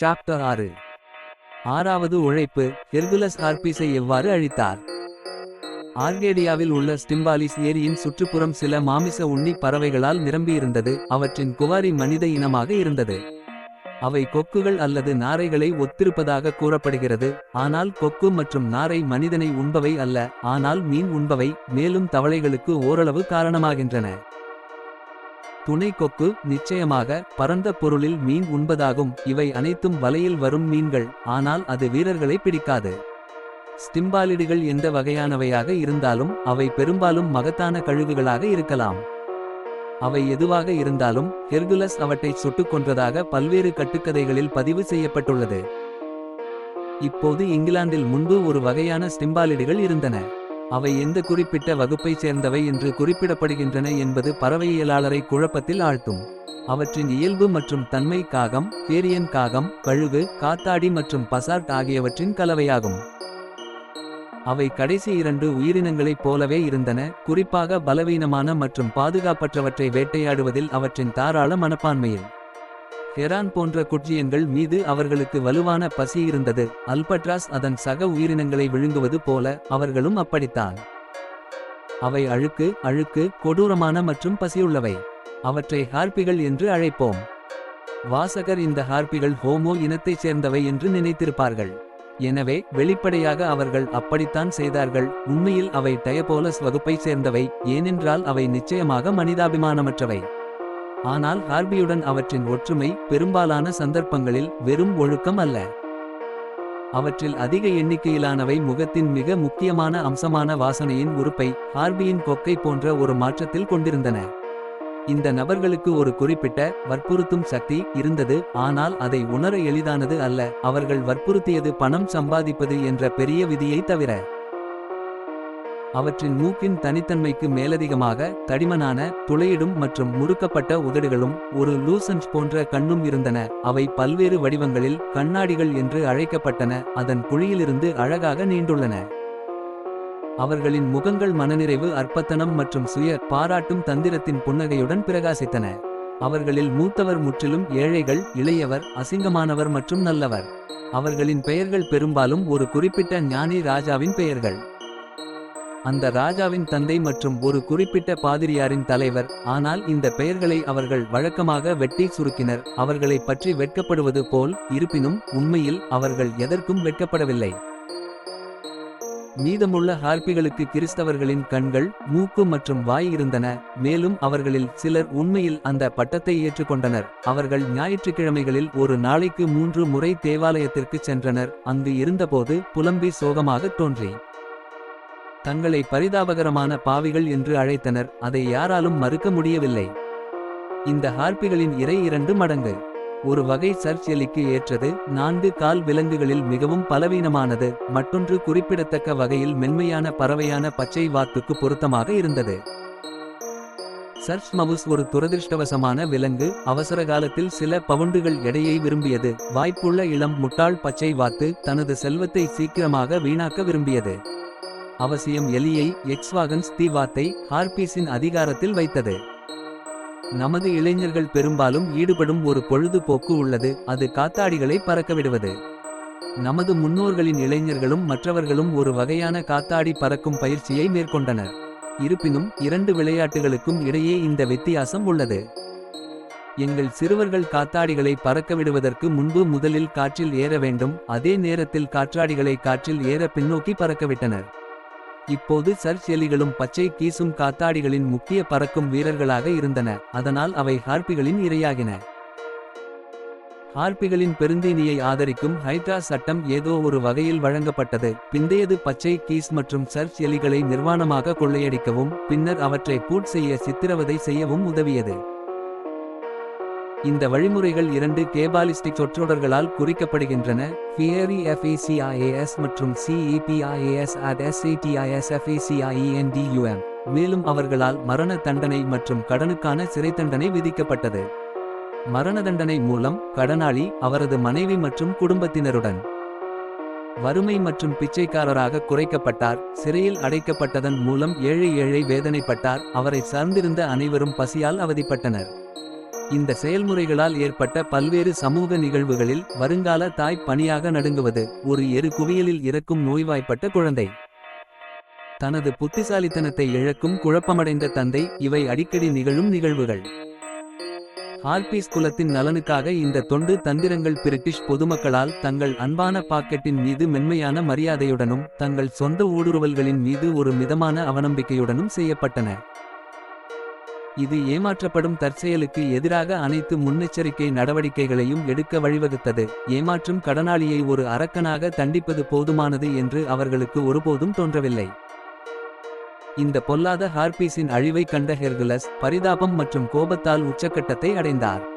Chapter ஆறு. ஆறாவது உழைப்பு ஹெர்குலஸ் ஹார்பீஸை எவ்வாறு அழித்தார்? ஆர்கேடியாவில் உள்ள ஸ்டிம்பாலிஸ் ஏரியின் சுற்றுப்புறம் சில மாமிச உண்ணி பறவைகளால் நிரம்பியிருந்தது. அவற்றின் குவாரி மனித இனமாக இருந்தது. அவை கொக்குகள் அல்லது நாரைகளை ஒத்திருப்பதாக கூறப்படுகிறது. ஆனால் கொக்கு மற்றும் நாரை மனிதனை உண்பவை அல்ல. ஆனால் மீன் உண்பவை மேலும் தவளைகளுக்கு ஓரளவு காரணமாகின்றன. துணை கொக்கு நிச்சயமாக பரந்த பொருளில் மீன் உண்பதாகும். இவை அனைத்தும் வலையில் வரும் மீன்கள் ஆனால் அது வீரர்களை பிடிக்காது. ஸ்டிம்பாலிடுகள் எந்த வகையானவையாக இருந்தாலும் அவை பெரும்பாலும் மகத்தான கழுகுகளாக இருக்கலாம். அவை எதுவாக இருந்தாலும் ஹெர்குலஸ் அவற்றைச் சுட்டுக் கொன்றதாக பல்வேறு கட்டுக்கதைகளில் பதிவு செய்யப்பட்டுள்ளது. இப்போது இங்கிலாந்தில் முன்பு ஒரு வகையான ஸ்டிம்பாலிடுகள் இருந்தன. அவை எந்த குறிப்பிட்ட வகுப்பைச் சேர்ந்தவை என்று குறிப்பிடப்படுகின்றன என்பது பறவையியலாளரை குழப்பத்தில் ஆழ்த்தும். அவற்றின் இயல்பு மற்றும் தன்மை காகம் பேரியன் காகம் கழுகு காத்தாடி மற்றும் பசார்ட் ஆகியவற்றின் கலவையாகும். அவை கடைசி இரண்டு உயிரினங்களைப் போலவே இருந்தன குறிப்பாக பலவீனமான மற்றும் பாதுகாப்பற்றவற்றை வேட்டையாடுவதில் அவற்றின் தாராள மனப்பான்மையில். ஹெரான் போன்ற குட்ஜியன்கள் மீது அவர்களுக்கு வலுவான பசி இருந்தது. அல்பட்ராஸ் அதன் சக உயிரினங்களை விழுங்குவது போல அவர்களும் அப்படித்தான். அவை அழுக்கு அழுக்கு கொடூரமான மற்றும் பசியுள்ளவை. அவற்றை ஹார்பிகள் என்று அழைப்போம். வாசகர் இந்த ஹார்பிகள் ஹோமோ இனத்தைச் சேர்ந்தவை என்று நினைத்திருப்பார்கள். எனவே வெளிப்படையாக அவர்கள் அப்படித்தான் செய்தார்கள். உண்மையில் அவை டயபோலஸ் வகுப்பைச் சேர்ந்தவை ஏனென்றால் அவை நிச்சயமாக மனிதாபிமானமற்றவை. ஆனால் ஹார்பியுடன் அவற்றின் ஒற்றுமை பெரும்பாலான சந்தர்ப்பங்களில் வெறும் ஒழுக்கம் அல்ல. அவற்றில் அதிக எண்ணிக்கையிலானவை முகத்தின் மிக முக்கியமான அம்சமான வாசனையின் உறுப்பை ஹார்பியின் கொக்கை போன்ற ஒரு மாற்றத்தில் கொண்டிருந்தன. இந்த நபர்களுக்கு ஒரு குறிப்பிட்ட வற்புறுத்தும் சக்தி இருந்தது ஆனால் அதை உணர எளிதானது அல்ல. அவர்கள் வற்புறுத்தியது பணம் சம்பாதிப்பது என்ற பெரிய விதியை தவிர. அவற்றின் மூக்கின் தனித்தன்மைக்கு மேலதிகமாக தடிமனான துளையிடும் மற்றும் முறுக்கப்பட்ட உதடுகளும் ஒரு லூசன்ஸ் போன்ற கண்ணும் இருந்தன. அவை பல்வேறு வடிவங்களில் கண்ணாடிகள் என்று அழைக்கப்பட்டன. அதன் குழியிலிருந்து அழகாக நீண்டுள்ளன. அவர்களின் முகங்கள் மனநிறைவு அற்பத்தனம் மற்றும் சுய பாராட்டும் தந்திரத்தின் புன்னகையுடன் பிரகாசித்தன. அவர்களில் மூத்தவர் முற்றிலும் ஏழைகள் இளையவர் அசிங்கமானவர் மற்றும் நல்லவர். அவர்களின் பெயர்கள் பெரும்பாலும் ஒரு குறிப்பிட்ட ஞானி ராஜாவின் பெயர்கள். அந்த ராஜாவின் தந்தை மற்றும் ஒரு குறிப்பிட்ட பாதிரியாரின் தலைவர். ஆனால் இந்த பெயர்களை அவர்கள் வழக்கமாக வெட்டி சுருக்கினர். அவர்களை பற்றி வெட்கப்படுவது போல் இருப்பினும் உண்மையில் அவர்கள் எதற்கும் வெட்கப்படவில்லை. மீதமுள்ள ஹார்பிகளுக்கு கிறிஸ்தவர்களின் கண்கள் மூக்கு மற்றும் வாய் இருந்தன. மேலும் அவர்களில் சிலர் உண்மையில் அந்த பட்டத்தை ஏற்றுக்கொண்டனர். அவர்கள் ஞாயிற்றுக்கிழமைகளில் ஒரு நாளைக்கு மூன்று முறை தேவாலயத்திற்கு சென்றனர். அங்கு இருந்தபோது புலம்பி சோகமாகத் தோன்றி. தங்களை பரிதாபகரமான பாவிகள் என்று அழைத்தனர். அதை யாராலும் மறுக்க முடியவில்லை. இந்த ஹார்பிகளின் இறை இரண்டு மடங்கு. ஒரு வகை சர்ச் எலிக்கு ஏற்றது. நான்கு கால் விலங்குகளில் மிகவும் பலவீனமானது. மற்றொன்று குறிப்பிடத்தக்க வகையில் மென்மையான பறவையான பச்சை வாத்துக்கு பொருத்தமாக இருந்தது. சர்ச் மவுஸ் ஒரு துரதிர்ஷ்டவசமான விலங்கு. அவசர காலத்தில் சில பவுண்டுகள் எடையை விரும்பியது. வாய்ப்புள்ள இளம் முட்டாள் பச்சை வாத்து தனது செல்வத்தை சீக்கிரமாக வீணாக்க விரும்பியது. அவசியம் எலியை எக்ஸ்வாகன்ஸ் தீவாத்தை ஹார்பீஸின் அதிகாரத்தில் வைத்தது. நமது இளைஞர்கள் பெரும்பாலும் ஈடுபடும் ஒரு பொழுதுபோக்கு உள்ளது அது காத்தாடிகளை பறக்கவிடுவது. நமது முன்னோர்களின் இளைஞர்களும் மற்றவர்களும் ஒரு வகையான காத்தாடி பறக்கும் பயிற்சியை மேற்கொண்டனர். இருப்பினும் இரண்டு விளையாட்டுகளுக்கும் இடையே இந்த வித்தியாசம் உள்ளது. எங்கள் சிறுவர்கள் காத்தாடிகளை பறக்கவிடுவதற்கு முன்பு முதலில் காற்றில் ஏற வேண்டும் அதே நேரத்தில் காற்றாடிகளை காற்றில் ஏற பின்னோக்கி பறக்கவிட்டனர். இப்போது சர்ச் எலிகளும் பச்சை கீசும் காத்தாடிகளின் முக்கிய பறக்கும் வீரர்களாக இருந்தன. அதனால் அவை ஹார்பிகளின் இரையாகின. ஹார்பிகளின் பெருந்தீனியை ஆதரிக்கும் ஹைட்ரா சட்டம் ஏதோ ஒரு வகையில் வழங்கப்பட்டது. பிந்தையது பச்சை கீஸ் மற்றும் சர்ச் எலிகளை நிர்வாணமாக கொள்ளையடிக்கவும் பின்னர் அவற்றை பூட் செய்ய சித்திரவதை செய்யவும் உதவியது. இந்த வழிமுறைகள் இரண்டு கேபாலிஸ்டிக் சொற்றொடர்களால் குறிக்கப்படுகின்றன. ஃபியரி எஃப்ஏசிஐஏஎஸ் மற்றும் சிஇபிஐஏஎஸ் அட் எஸ்ஏடிஐஎஸ்எஃப்ஏசிஐஎன்டியூஎம் மேலும் அவர்களால் மரண தண்டனை மற்றும் கடனுக்கான சிறை தண்டனை விதிக்கப்பட்டது. மரண தண்டனை மூலம் கடனாளி அவரது மனைவி மற்றும் குடும்பத்தினருடன் வறுமை மற்றும் பிச்சைக்காரராக குறைக்கப்பட்டார். சிறையில் அடைக்கப்பட்டதன் மூலம் ஏழை ஏழை வேதனைப்பட்டார். அவரை சார்ந்திருந்த அனைவரும் பசியால் அவதிப்பட்டனர். இந்த செயல்முறைகளால் ஏற்பட்ட பல்வேறு சமூக நிகழ்வுகளில் வருங்கால தாய் பணியாக நடுங்குவது ஒரு எரு குவியலில் இறக்கும் நோய்வாய்ப்பட்ட குழந்தை. தனது புத்திசாலித்தனத்தை இழக்கும் குழப்பமடைந்த தந்தை இவை அடிக்கடி நிகழும் நிகழ்வுகள். ஹார்பீஸ் குலத்தின் நலனுக்காக இந்த தொண்டு தந்திரங்கள் பிரிட்டிஷ் பொதுமக்களால் தங்கள் அன்பான பாக்கெட்டின் மீது மென்மையான மரியாதையுடனும் தங்கள் சொந்த ஊடுருவல்களின் மீது ஒரு மிதமான அவநம்பிக்கையுடனும் செய்யப்பட்டன. இது ஏமாற்றப்படும் தற்செயலுக்கு எதிராக அனைத்து முன்னெச்சரிக்கை நடவடிக்கைகளையும் எடுக்க வழிவகுத்தது. ஏமாற்றும் கடனாளியை ஒரு அரக்கனாக தண்டிப்பது போதுமானது என்று அவர்களுக்கு ஒருபோதும் தோன்றவில்லை. இந்த பொல்லாத ஹார்பீஸின் அழிவை கண்ட ஹெர்குலஸ் பரிதாபம் மற்றும் கோபத்தால் உச்சக்கட்டத்தை அடைந்தார்.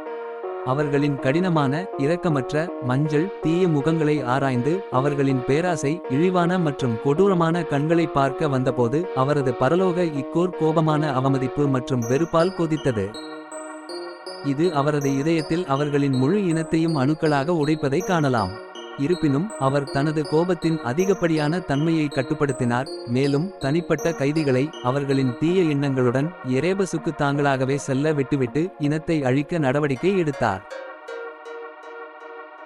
அவர்களின் கடினமான இரக்கமற்ற மஞ்சள் தீய முகங்களை ஆராய்ந்து அவர்களின் பேராசை இழிவான மற்றும் கொடூரமான கண்களை பார்க்க வந்தபோது அவரது பரலோக இக்கோர் கோபமான அவமதிப்பு மற்றும் வெறுப்பால் கொதித்தது. இது அவரது இதயத்தில் அவர்களின் முழு இனத்தையும் அணுக்களாக உடைப்பதை காணலாம். இருப்பினும் அவர் தனது கோபத்தின் அதிகப்படியான தன்மையை கட்டுப்படுத்தினார் மேலும் தனிப்பட்ட கைதிகளை அவர்களின் தீய எண்ணங்களுடன் எரேபசுக்கு தாங்களாகவே செல்ல விட்டுவிட்டு இனத்தை அழிக்க நடவடிக்கை எடுத்தார்.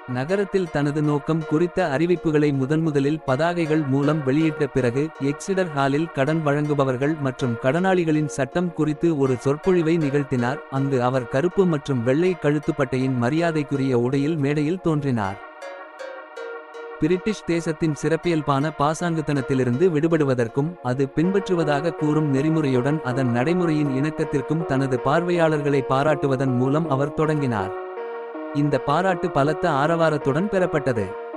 நகரத்தில் தனது நோக்கம் குறித்த அறிவிப்புகளை முதன்முதலில் பதாகைகள் மூலம் வெளியிட்ட பிறகு எக்ஸிடர் ஹாலில் கடன் வழங்குபவர்கள் மற்றும் கடனாளிகளின் சட்டம் குறித்து ஒரு சொற்பொழிவை நிகழ்த்தினார். அங்கு அவர் கருப்பு மற்றும் வெள்ளை கழுத்துப்பட்டையின் மரியாதைக்குரிய உடையில் மேடையில் தோன்றினார். பிரிட்டிஷ் தேசத்தின் சிறப்பியல்பான பாசாங்குத்தனத்திலிருந்து விடுபடுவதற்கும் அது பின்பற்றுவதாக கூறும் நெறிமுறையுடன் அதன் நடைமுறையின் இணக்கத்திற்கும் தனது பார்வையாளர்களை பாராட்டுவதன் மூலம் அவர் தொடங்கினார். இந்த பாராட்டு பலத்த ஆரவாரத்துடன் பெறப்பட்டது.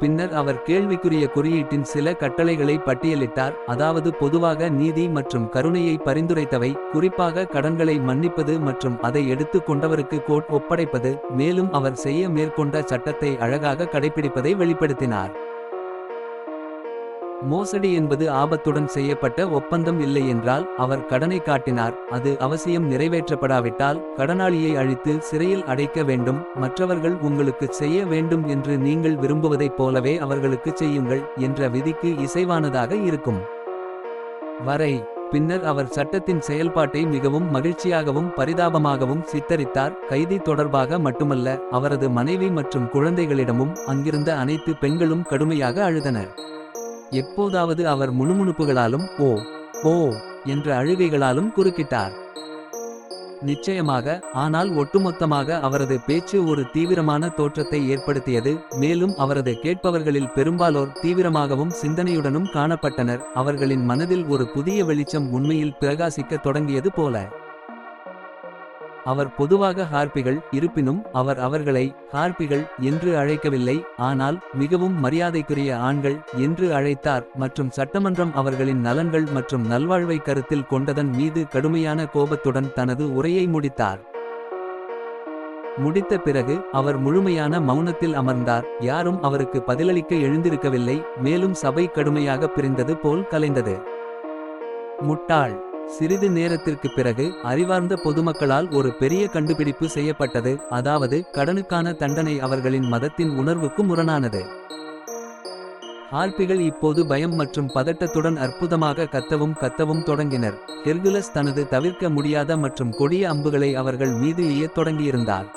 பின்னர் அவர் கேள்விக்குரிய குறியீட்டின் சில கட்டளைகளை பட்டியலிட்டார். அதாவது பொதுவாக நீதி மற்றும் கருணையை பரிந்துரைத்தவை குறிப்பாக கடன்களை மன்னிப்பது மற்றும் அதை எடுத்து கொண்டவருக்கு கோட் ஒப்படைப்பது. மேலும் அவர் செய்ய மேற்கொண்ட சட்டத்தை அழகாக கடைபிடிப்பதை வெளிப்படுத்தினார். மோசடி என்பது ஆபத்துடன் செய்யப்பட்ட ஒப்பந்தம் இல்லை என்றால் அவர் கடனை காட்டினார். அது அவசியம் நிறைவேற்றப்படாவிட்டால் கடனாளியை அழித்து சிறையில் அடைக்க வேண்டும். மற்றவர்கள் உங்களுக்கு செய்ய வேண்டும் என்று நீங்கள் விரும்புவதைப் போலவே அவர்களுக்கு செய்யுங்கள் என்ற விதிக்கு இசைவானதாக இருக்கும். வரை பின்னர் அவர் சட்டத்தின் செயல்பாட்டை மிகவும் மகிழ்ச்சியாகவும் பரிதாபமாகவும் சித்தரித்தார். கைதி தொடர்பாக மட்டுமல்ல அவரது மனைவி மற்றும் குழந்தைகளிடமும் அங்கிருந்த அனைத்து பெண்களும் கடுமையாக அழுதனர். எப்போதாவது அவர் முணுமுணுப்புகளாலும் ஓ ஓ என்ற அழுகைகளாலும் குறுக்கிட்டார். நிச்சயமாக ஆனால் ஒட்டுமொத்தமாக அவரது பேச்சு ஒரு தீவிரமான தோற்றத்தை ஏற்படுத்தியது மேலும் அவரது கேட்பவர்களில் பெரும்பாலோர் தீவிரமாகவும் சிந்தனையுடனும் காணப்பட்டனர். அவர்களின் மனதில் ஒரு புதிய வெளிச்சம் உண்மையில் பிரகாசிக்க தொடங்கியது போல. அவர் பொதுவாக ஹார்பிகள் இருப்பினும் அவர் அவர்களை ஹார்பிகள் என்று அழைக்கவில்லை. ஆனால் மிகவும் மரியாதைக்குரிய ஆண்கள் என்று அழைத்தார் மற்றும் சட்டமன்றம் அவர்களின் நலன்கள் மற்றும் நல்வாழ்வை கருத்தில் கொண்டதன் மீது கடுமையான கோபத்துடன் தனது உரையை முடித்தார். முடித்த பிறகு அவர் முழுமையான மௌனத்தில் அமர்ந்தார். யாரும் அவருக்கு பதிலளிக்க எழுந்திருக்கவில்லை. மேலும் சபை கடுமையாக பிரிந்தது போல் கலைந்தது. முட்டாள். சிறிது நேரத்திற்கு பிறகு அறிவார்ந்த பொதுமக்களால் ஒரு பெரிய கண்டுபிடிப்பு செய்யப்பட்டது. அதாவது கடனுக்கான தண்டனை அவர்களின் மதத்தின் உணர்வுக்கு முரணானது. ஆர்பிகள் இப்போது பயம் மற்றும் பதட்டத்துடன் அற்புதமாக கத்தவும் கத்தவும் தொடங்கினர். ஹெர்குலஸ் தனது தவிர்க்க முடியாத மற்றும் கொடிய அம்புகளை அவர்கள் மீது எய்யத் தொடங்கியிருந்தார்.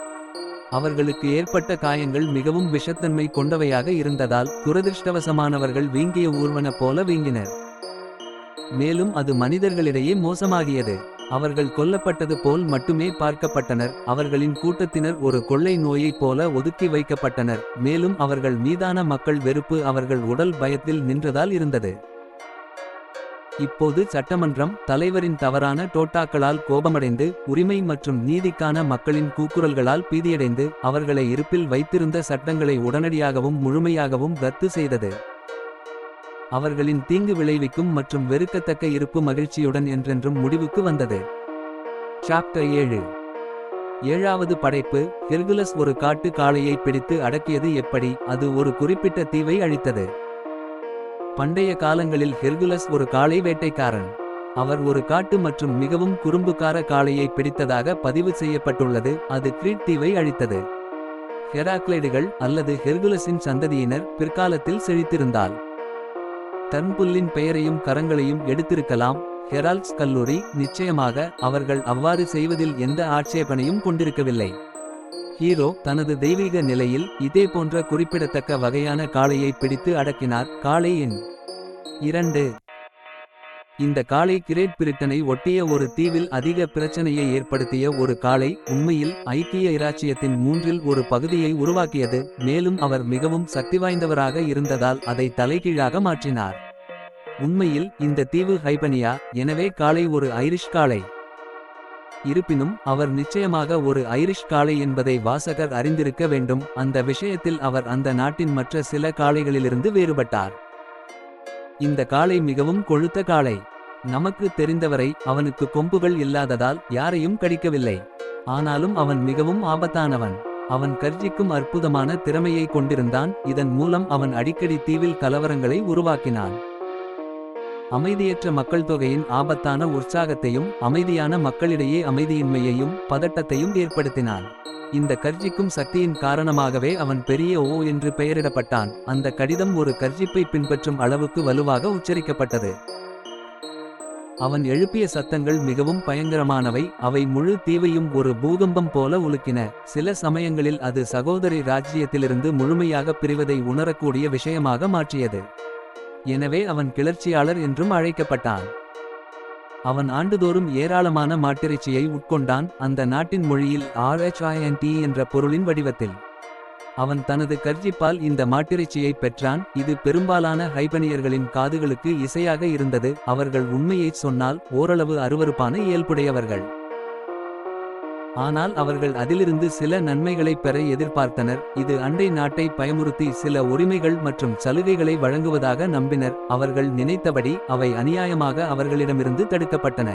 அவர்களுக்கு ஏற்பட்ட காயங்கள் மிகவும் விஷத்தன்மை கொண்டவையாக இருந்ததால் துரதிர்ஷ்டவசமானவர்கள் வீங்கிய ஊர்வன போல வீங்கினர். மேலும் அது மனிதர்களிடையே மோசமாகியது. அவர்கள் கொல்லப்பட்டது போல் மட்டுமே பார்க்கப்பட்டனர். அவர்களின் கூட்டத்தினர் ஒரு கொள்ளை நோயைப் போல ஒதுக்கி வைக்கப்பட்டனர். மேலும் அவர்கள் மீதான மக்கள் வெறுப்பு அவர்கள் உடல் பயத்தில் நின்றதால் இருந்தது. இப்போது சட்டமன்றம் தலைவரின் தவறான டோட்டாக்களால் கோபமடைந்து உரிமை மற்றும் நீதிக்கான மக்களின் கூக்குரல்களால் பீதியடைந்து அவர்களை இருப்பில் வைத்திருந்த சட்டங்களை உடனடியாகவும் முழுமையாகவும் ரத்து செய்தது. அவர்களின் தீங்கு விளைவிக்கும் மற்றும் வெறுக்கத்தக்க இருப்பு மகிழ்ச்சியுடன் என்றென்றும் முடிவுக்கு வந்தது. சாப்டர் ஏழு. ஏழாவது படைப்பு ஹெர்குலஸ் ஒரு காட்டு காளையை பிடித்து அடக்கியது எப்படி? அது ஒரு குறிப்பிட்ட தீவை அழித்தது. பண்டைய காலங்களில் ஹெர்குலஸ் ஒரு காளை வேட்டைக்காரன். அவர் ஒரு காட்டு மற்றும் மிகவும் குறும்புக்கார காளையை பிடித்ததாக பதிவு செய்யப்பட்டுள்ளது அது கிரீட் தீவை அழித்தது. ஹெராக்ளைடுகள் அல்லது ஹெர்குலஸின் சந்ததியினர் பிற்காலத்தில் செழித்திருந்தால். தன்புல்லின் பெயரையும் கரங்களையும் எடுத்திருக்கலாம். ஹெரால்ட்ஸ் கல்லூரி நிச்சயமாக அவர்கள் அவ்வாறு செய்வதில் எந்த ஆட்சேபனையும் கொண்டிருக்கவில்லை. ஹீரோ தனது தெய்வீக நிலையில் இதே போன்ற குறிப்பிடத்தக்க வகையான காளையை பிடித்து அடக்கினார். காளை எண் இரண்டு. இந்த காளை கிரேட் பிரிட்டனை ஒட்டிய ஒரு தீவில் அதிக பிரச்சனையை ஏற்படுத்திய ஒரு காளை உண்மையில் ஐக்கிய இராச்சியத்தின் மூன்றில் ஒரு பகுதியை உருவாக்கியது மேலும் அவர் மிகவும் சக்தி வாய்ந்தவராக இருந்ததால் அதை தலைகீழாக மாற்றினார். உண்மையில் இந்த தீவு ஹைபனியா எனவே காளை ஒரு ஐரிஷ் காளை. இருப்பினும் அவர் நிச்சயமாக ஒரு ஐரிஷ் காளை என்பதை வாசகர் அறிந்திருக்க வேண்டும் அந்த விஷயத்தில் அவர் அந்த நாட்டின் மற்ற சில காளைகளிலிருந்து வேறுபட்டார். இந்த காளை மிகவும் கொழுத்த காளை. நமக்கு தெரிந்தவரை அவனுக்கு கொம்புகள் இல்லாததால் யாரையும் கடிக்கவில்லை. ஆனாலும் அவன் மிகவும் ஆபத்தானவன். அவன் கர்ஜிக்கும் அற்புதமான திறமையை கொண்டிருந்தான். இதன் மூலம் அவன் அடிக்கடி தீவில் கலவரங்களை உருவாக்கினான். அமைதியற்ற மக்கள் தொகையின் ஆபத்தான உற்சாகத்தையும் அமைதியான மக்களிடையே அமைதியின்மையையும் பதட்டத்தையும் ஏற்படுத்தினான். இந்த கர்ஜிக்கும் சக்தியின் காரணமாகவே அவன் பெரிய ஓ என்று பெயரிடப்பட்டான். அந்த கடிதம் ஒரு கர்ஜிப்பை பின்பற்றும் அளவுக்கு வலுவாக உச்சரிக்கப்பட்டது. அவன் எழுப்பிய சத்தங்கள் மிகவும் பயங்கரமானவை. அவை முழு தீவையும் ஒரு பூகம்பம் போல உலுக்கின. சில சமயங்களில் அது சகோதரி ராஜ்ஜியத்திலிருந்து முழுமையாக பிரிவதை உணரக்கூடிய விஷயமாக மாற்றியது. எனவே அவன் கிளர்ச்சியாளர் என்றும் அழைக்கப்பட்டான். அவன் ஆண்டுதோறும் ஏராளமான மாட்டிறைச்சியை உட்கொண்டான். அந்த நாட்டின் மொழியில் ஆர்எச்ஐஎன்டி என்ற பொருளின் வடிவத்தில். அவன் தனது கர்ஜிப்பால் இந்த மாட்டிறைச்சியை பெற்றான். இது பெரும்பாலான ஹைபனியர்களின் காதுகளுக்கு இசையாக இருந்தது. அவர்கள் உண்மையைச் சொன்னால் ஓரளவு அருவருப்பான இயல்புடையவர்கள். ஆனால் அவர்கள் அதிலிருந்து சில நன்மைகளை பெற எதிர்பார்த்தனர். இது அண்டை நாட்டை பயமுறுத்தி சில உரிமைகள் மற்றும் சலுகைகளை வழங்குவதாக நம்பினர். அவர்கள் நினைத்தபடி அவை அநியாயமாக அவர்களிடமிருந்து தடுக்கப்பட்டன.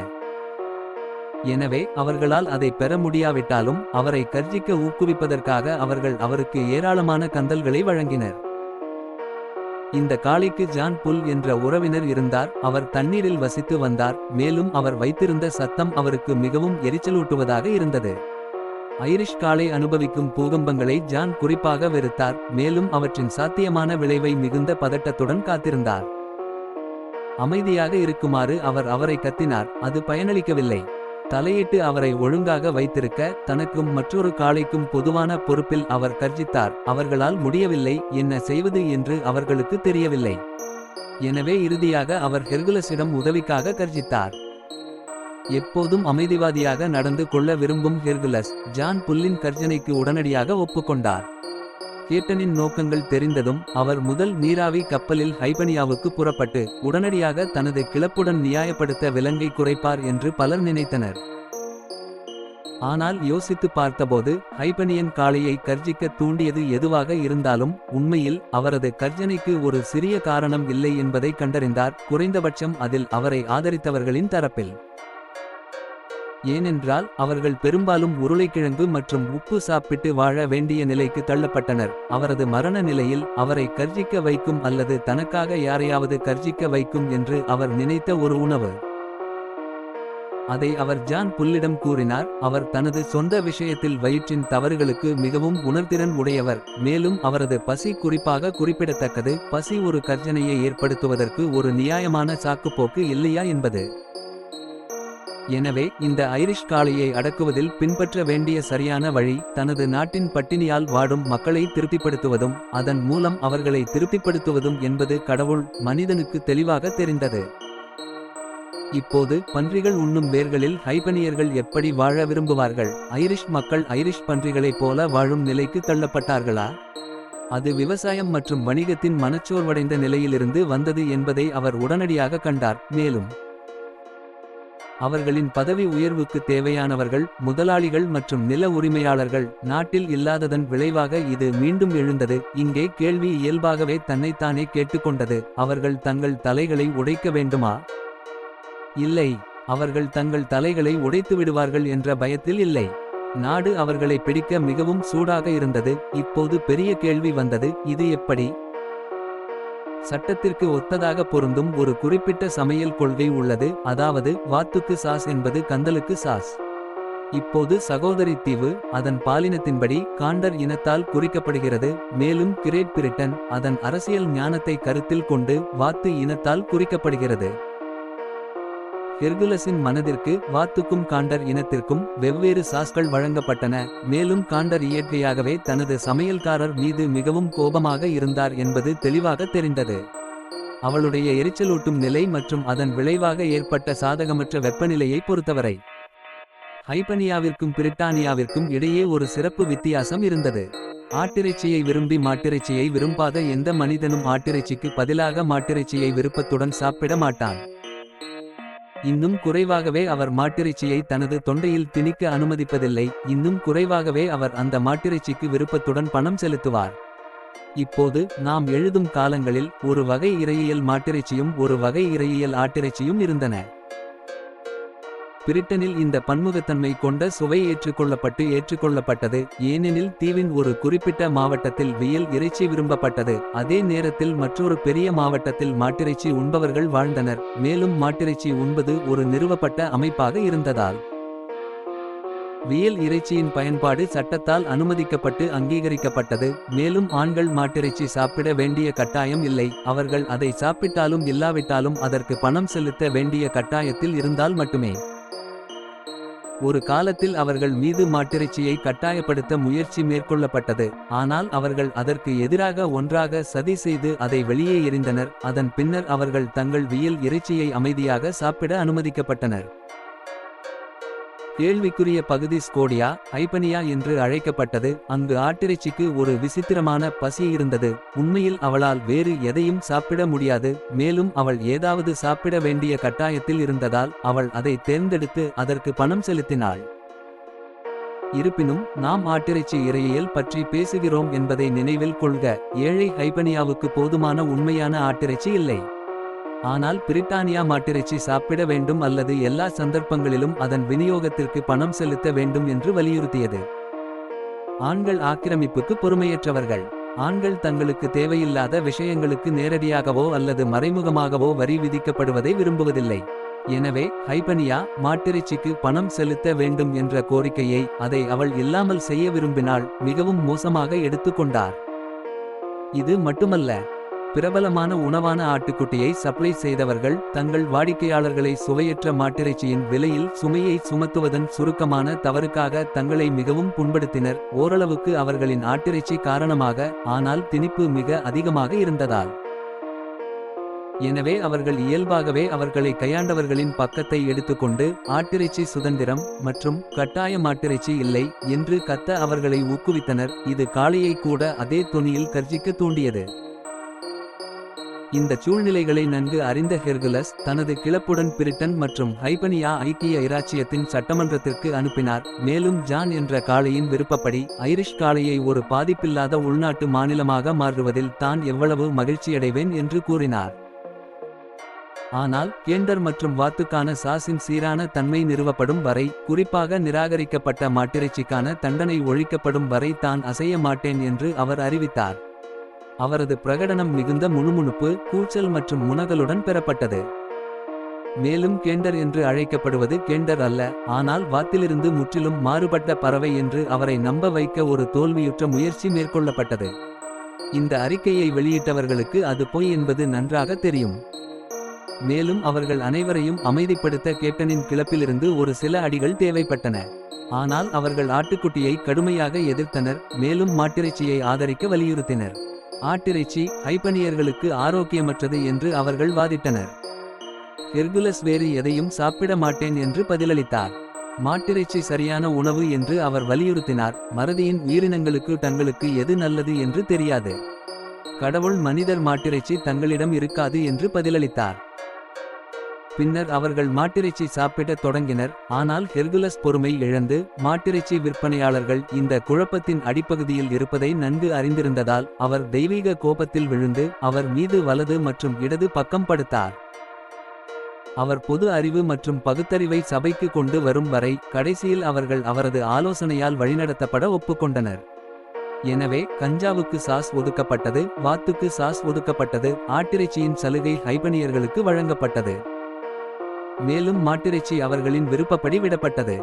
எனவே அவர்களால் அதை பெற முடியாவிட்டாலும் அவரை கர்ஜிக்க ஊக்குவிப்பதற்காக அவர்கள் அவருக்கு ஏராளமான கந்தல்களை வழங்கினர். இந்த காளைக்கு ஜான் புல் என்ற உறவினர் இருந்தார். அவர் தண்ணீரில் வசித்து வந்தார். மேலும் அவர் வைத்திருந்த சத்தம் அவருக்கு மிகவும் எரிச்சலூட்டுவதாக இருந்தது. ஐரிஷ் காளை அனுபவிக்கும் பூகம்பங்களை ஜான் குறிப்பாக வெறுத்தார். மேலும் அவற்றின் சாத்தியமான விளைவை மிகுந்த பதட்டத்துடன் காத்திருந்தார். அமைதியாக இருக்குமாறு அவர் அவரை கத்தினார். அது பயனளிக்கவில்லை. தலையிட்டு அவரை ஒழுங்காக வைத்திருக்க தனக்கும் மற்றொரு காளைக்கும் பொதுவான பொறுப்பில் அவர் கர்ஜித்தார். அவர்களால் முடியவில்லை என்ன செய்வது என்று அவர்களுக்கு தெரியவில்லை. எனவே இறுதியாக அவர் ஹெர்குலஸிடம் உதவிக்காக கர்ஜித்தார். எப்போதும் அமைதிவாதியாக நடந்து கொள்ள விரும்பும் ஹெர்குலஸ் ஜான் புல்லின் கர்ஜனைக்கு உடனடியாக ஒப்புக்கொண்டார். கேட்டனின் நோக்கங்கள் தெரிந்ததும் அவர் முதல் நீராவி கப்பலில் ஹைபனியாவுக்கு புறப்பட்டு உடனடியாக தனது கிளப்புடன் நியாயப்படுத்த விலங்கை குறைப்பார் என்று பலர் நினைத்தனர். ஆனால் யோசித்து பார்த்தபோது ஹைபனியன் காளையை கர்ஜிக்க தூண்டியது எதுவாக இருந்தாலும் உண்மையில் அவரது கர்ஜனைக்கு ஒரு சிறிய காரணம் இல்லை என்பதை கண்டறிந்தார். குறைந்தபட்சம் அதில் அவரை ஆதரித்தவர்களின் தரப்பில். ஏனென்றால் அவர்கள் பெரும்பாலும் உருளைக்கிழங்கு மற்றும் உப்பு சாப்பிட்டு வாழ வேண்டிய நிலைக்கு தள்ளப்பட்டனர். அவரது மரண நிலையில் அவரை கர்ஜிக்க வைக்கும் அல்லது தனக்காக யாரையாவது கர்ஜிக்க வைக்கும் என்று அவர் நினைத்த ஒரு உணவு. அதை அவர் ஜான் புல்லிடம் கூறினார். அவர் தனது சொந்த விஷயத்தில் வயிற்றின் தவறுகளுக்கு மிகவும் உணர்திறன் உடையவர். மேலும் அவரது பசி குறிப்பாக குறிப்பிடத்தக்கது. பசி ஒரு கர்ஜனையை ஏற்படுத்துவதற்கு ஒரு நியாயமான சாக்குப்போக்கு இல்லையா என்பது. எனவே இந்த ஐரிஷ் காளையை அடக்குவதில் பின்பற்ற வேண்டிய சரியான வழி தனது நாட்டின் பட்டினியால் வாடும் மக்களை திருப்திப்படுத்துவதும் அதன் மூலம் அவர்களை திருப்திப்படுத்துவதும் என்பது கடவுள் மனிதனுக்கு தெளிவாக தெரிந்தது. இப்போது பன்றிகள் உண்ணும் வேர்களில் ஹைபனியர்கள் எப்படி வாழ விரும்புவார்கள்? ஐரிஷ் மக்கள் ஐரிஷ் பன்றிகளைப் போல வாழும் நிலைக்கு தள்ளப்பட்டார்களா? அது விவசாயம் மற்றும் வணிகத்தின் மனச்சோர்வடைந்த நிலையிலிருந்து வந்தது என்பதை அவர் உடனடியாக கண்டார் மேலும் அவர்களின் பதவி உயர்வுக்கு தேவையானவர்கள் முதலாளிகள் மற்றும் நில உரிமையாளர்கள் நாட்டில் இல்லாததன் விளைவாக இது மீண்டும் எழுந்தது. இங்கே கேள்வி இயல்பாகவே தன்னைத்தானே கேட்டுக்கொண்டது. அவர்கள் தங்கள் தலைகளை உடைக்க வேண்டுமா? இல்லை. அவர்கள் தங்கள் தலைகளை உடைத்து விடுவார்கள் என்ற பயத்தில் இல்லை. நாடு அவர்களை பிடிக்க மிகவும் சூடாக இருந்தது. இப்போது பெரிய கேள்வி வந்தது. இது எப்படி? சட்டத்திற்கு ஒத்ததாக பொருந்தும் ஒரு குறிப்பிட்ட சமையல் கொள்கை உள்ளது அதாவது வாத்துக்கு சாஸ் என்பது கந்தலுக்கு சாஸ். இப்போது சகோதரி தீவு அதன் பாலினத்தின்படி காண்டர் இனத்தால் குறிக்கப்படுகிறது மேலும் கிரேட் பிரிட்டன் அதன் அரசியல் ஞானத்தை கருத்தில் கொண்டு வாத்து இனத்தால் குறிக்கப்படுகிறது. ஹெர்குலஸின் மனதிற்கு வாத்துக்கும் காண்டர் இனத்திற்கும் வெவ்வேறு சாஸ்கள் வழங்கப்பட்டன. மேலும் காண்டர் இயற்கையாகவே தனது சமையல்காரர் மீது மிகவும் கோபமாக இருந்தார் என்பது தெளிவாக தெரிந்தது. அவளுடைய எரிச்சலூட்டும் நிலை மற்றும் அதன் விளைவாக ஏற்பட்ட சாதகமற்ற வெப்பநிலையை பொறுத்தவரை ஹைபனியாவிற்கும் பிரிட்டானியாவிற்கும் இடையே ஒரு சிறப்பு வித்தியாசம் இருந்தது. ஆட்டிறைச்சியை விரும்பி மாட்டிறைச்சியை விரும்பாத எந்த மனிதனும் ஆட்டிறைச்சிக்கு பதிலாக மாட்டிறைச்சியை விருப்பத்துடன் சாப்பிட மாட்டான். இன்னும் குறைவாகவே அவர் மாட்டிறைச்சியை தனது தொண்டையில் திணிக்க அனுமதிப்பதில்லை. இன்னும் குறைவாகவே அவர் அந்த மாட்டிறைச்சிக்கு விருப்பத்துடன் பணம் செலுத்துவார். இப்போது நாம் எழுதும் காலங்களில் ஒரு வகை இறையியல் மாட்டிறைச்சியும் ஒரு வகை இறையியல் ஆட்டிறைச்சியும் இருந்தன. பிரிட்டனில் இந்த பன்முகத்தன்மை கொண்ட சுவை ஏற்றுக்கொள்ளப்பட்டு ஏற்றுக்கொள்ளப்பட்டது. ஏனெனில் தீவின் ஒரு குறிப்பிட்ட மாவட்டத்தில் வியல் இறைச்சி விரும்பப்பட்டது. அதே நேரத்தில் மற்றொரு பெரிய மாவட்டத்தில் மாட்டிறைச்சி உண்பவர்கள் வாழ்ந்தனர். மேலும் மாட்டிறைச்சி உண்பது ஒரு நிறுவப்பட்ட அமைப்பாக இருந்ததால். வியல் இறைச்சியின் பயன்பாடு சட்டத்தால் அனுமதிக்கப்பட்டு அங்கீகரிக்கப்பட்டது. மேலும் ஆண்கள் மாட்டிறைச்சி சாப்பிட வேண்டிய கட்டாயம் இல்லை. அவர்கள் அதை சாப்பிட்டாலும் இல்லாவிட்டாலும் அதற்கு பணம் செலுத்த வேண்டிய கட்டாயத்தில் இருந்தால் மட்டுமே. ஒரு காலத்தில் அவர்கள் மீது மாட்டிறைச்சியை கட்டாயப்படுத்த முயற்சி மேற்கொள்ளப்பட்டது. ஆனால் அவர்கள் அதற்கு எதிராக ஒன்றாக சதி செய்து அதை வெளியே எறிந்தனர். அதன் பின்னர் அவர்கள் தங்கள் வியல் இறைச்சியை அமைதியாக சாப்பிட அனுமதிக்கப்பட்டனர். கேள்விக்குரிய பகுதி ஸ்கோடியா ஐபனியா என்று அழைக்கப்பட்டது. அங்கு ஆட்டிறைச்சிக்கு ஒரு விசித்திரமான பசி இருந்தது. உண்மையில் அவளால் வேறு எதையும் சாப்பிட முடியாது. மேலும் அவள் ஏதாவது சாப்பிட வேண்டிய கட்டாயத்தில் இருந்ததால் அவள் அதை தேர்ந்தெடுத்து அதற்கு பணம் செலுத்தினாள். இருப்பினும் நாம் ஆட்டிறைச்சி இறையியல் பற்றி பேசுகிறோம் என்பதை நினைவில் கொள்க. ஏழை ஹைபனியாவுக்கு போதுமான உண்மையான ஆட்டிறைச்சி இல்லை. ஆனால் பிரிட்டானியா மாட்டிறைச்சி சாப்பிட வேண்டும் அல்லது எல்லா சந்தர்ப்பங்களிலும் அதன் விநியோகத்திற்கு பணம் செலுத்த வேண்டும் என்று வலியுறுத்தியது. ஆண்கள் ஆக்கிரமிப்புக்கு பொறுமையற்றவர்கள். ஆண்கள் தங்களுக்கு தேவையில்லாத விஷயங்களுக்கு நேரடியாகவோ அல்லது மறைமுகமாகவோ வரி விதிக்கப்படுவதை விரும்புவதில்லை. எனவே ஹைபனியா மாட்டிறைச்சிக்கு பணம் செலுத்த வேண்டும் என்ற கோரிக்கையை அதை அவள் இல்லாமல் செய்ய விரும்பினால் மிகவும் மோசமாக எடுத்துக்கொண்டார். இது மட்டுமல்ல பிரபலமான உணவான ஆட்டுக்குட்டியை சப்ளை செய்தவர்கள் தங்கள் வாடிக்கையாளர்களை சுவையற்ற மாட்டிறைச்சியின் விலையில் சுமையை சுமத்துவதன் சுருக்கமான தவறுக்காக தங்களை மிகவும் புண்படுத்தினர். ஓரளவுக்கு அவர்களின் ஆட்டிறைச்சி காரணமாக ஆனால் திணிப்பு மிக அதிகமாக இருந்ததால். எனவே அவர்கள் இயல்பாகவே அவர்களை கையாண்டவர்களின் பக்கத்தை எடுத்துக்கொண்டு ஆட்டிறைச்சி சுதந்திரம் மற்றும் கட்டாய மாட்டிறைச்சி இல்லை என்று கத்த அவர்களை ஊக்குவித்தனர். இது காளையை கூட அதே தொனியில் கர்ஜிக்க தூண்டியது. இந்த சூழ்நிலைகளை நன்கு அறிந்த ஹெர்குலஸ் தனது கிளப்புடன் பிரிட்டன் மற்றும் ஹைபனியா ஐக்கிய இராச்சியத்தின் சட்டமன்றத்திற்கு அனுப்பினார். மேலும் ஜான் என்ற காளையின் விருப்பப்படி ஐரிஷ் காளையை ஒரு பாதிப்பில்லாத உள்நாட்டு மாநிலமாக மாறுவதில் தான் எவ்வளவு மகிழ்ச்சியடைவேன் என்று கூறினார். ஆனால் கேண்டர் மற்றும் வாத்துக்கான சாஸின் சீரான தன்மை நிறுவப்படும் வரை குறிப்பாக நிராகரிக்கப்பட்ட மாட்டிறைச்சிக்கான தண்டனை ஒழிக்கப்படும் வரை தான் அசைய மாட்டேன் என்று அவர் அறிவித்தார். அவரது பிரகடனம் மிகுந்த முணுமுணுப்பு கூச்சல் மற்றும் முனகலுடன் பெறப்பட்டது. மேலும் கேண்டர் என்று அழைக்கப்படுவது கேண்டர் அல்ல ஆனால் வாத்திலிருந்து முற்றிலும் மாறுபட்ட பறவை என்று அவரை நம்ப வைக்க ஒரு தோல்வியுற்ற முயற்சி மேற்கொள்ளப்பட்டது. இந்த அறிக்கையை வெளியிட்டவர்களுக்கு அது பொய் என்பது நன்றாக தெரியும். மேலும் அவர்கள் அனைவரையும் அமைதிப்படுத்த கேப்டனின் கிளப்பிலிருந்து ஒரு சில அடிகள் தேவைப்பட்டன. ஆனால் அவர்கள் ஆட்டுக்குட்டியை கடுமையாக எதிர்த்தனர் மேலும் மாட்டிறைச்சியை ஆதரிக்க வலியுறுத்தினர். ஆட்டிறைச்சி ஹைப்பனியர்களுக்கு ஆரோக்கியமற்றது என்று அவர்கள் வாதிட்டனர். ஹெர்குலஸ் வேறு எதையும் சாப்பிட மாட்டேன் என்று பதிலளித்தார். மாட்டிறைச்சி சரியான உணவு என்று அவர் வலியுறுத்தினார். மறதியின் உயிரினங்களுக்கு தங்களுக்கு எது நல்லது என்று தெரியாது. கடவுள் மனிதர் மாட்டிறைச்சி தங்களிடம் இருக்காது என்று பதிலளித்தார். பின்னர் அவர்கள் மாட்டிறைச்சி சாப்பிடத் தொடங்கினர். ஆனால் ஹெர்குலஸ் பொறுமை இழந்து மாட்டிறைச்சி விற்பனையாளர்கள் இந்த குழப்பத்தின் அடிப்பகுதியில் இருப்பதை நன்கு அறிந்திருந்ததால் அவர் தெய்வீக கோபத்தில் விழுந்து அவர் மீது வலது மற்றும் இடது பக்கம் படுத்தார். அவர் பொது அறிவு மற்றும் பகுத்தறிவை சபைக்கு கொண்டு வரும் வரை கடைசியில் அவர்கள் அவரது ஆலோசனையால் வழிநடத்தப்பட ஒப்புக்கொண்டனர். எனவே கஞ்சாவுக்கு சாஸ் ஒதுக்கப்பட்டது வாத்துக்கு சாஸ் ஒதுக்கப்பட்டது ஆட்டிறைச்சியின் சலுகை ஹைபனியர்களுக்கு வழங்கப்பட்டது. மேலும் மாட்டிறைச்சி அவர்களின் விருப்பப்படி விடப்பட்டது.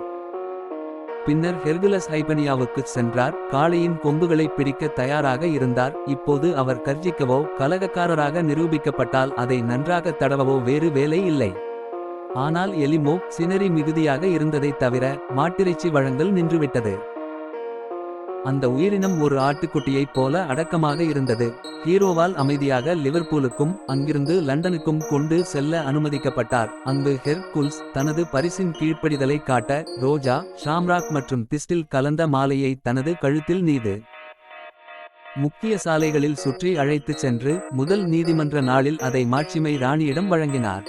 பின்னர் ஹெர்குலஸ் ஹைபனியாவுக்கு சென்றார். காளையின் கொம்புகளை பிடிக்க தயாராக இருந்தார். இப்போது அவர் கர்ஜிக்கவோ கலகக்காரராக நிரூபிக்கப்பட்டால் அதை நன்றாக தடவவோ வேறு வேலை இல்லை. ஆனால் எலிமோ சினரி மிகுதியாக இருந்ததைத் தவிர மாட்டிறைச்சி வழங்கல் நின்றுவிட்டது. அந்த உயிரினம் ஒரு ஆட்டுக்குட்டியைப் போல அடக்கமாக இருந்தது. ஹீரோவால் அமைதியாக லிவர்பூலுக்கும் அங்கிருந்து லண்டனுக்கும் கொண்டு செல்ல அனுமதிக்கப்பட்டார். அங்கு ஹெர்குல்ஸ் தனது பரிசின் கீழ்ப்படிதலை காட்ட ரோஜா ஷாம்ராக் மற்றும் திஸ்டில் கலந்த மாலையை தனது கழுத்தில் நீது. முக்கிய சாலைகளில் சுற்றி அழைத்துச் சென்று முதல் நீதிமன்ற நாளில் அதை மாட்சிமை ராணியிடம் வழங்கினார்.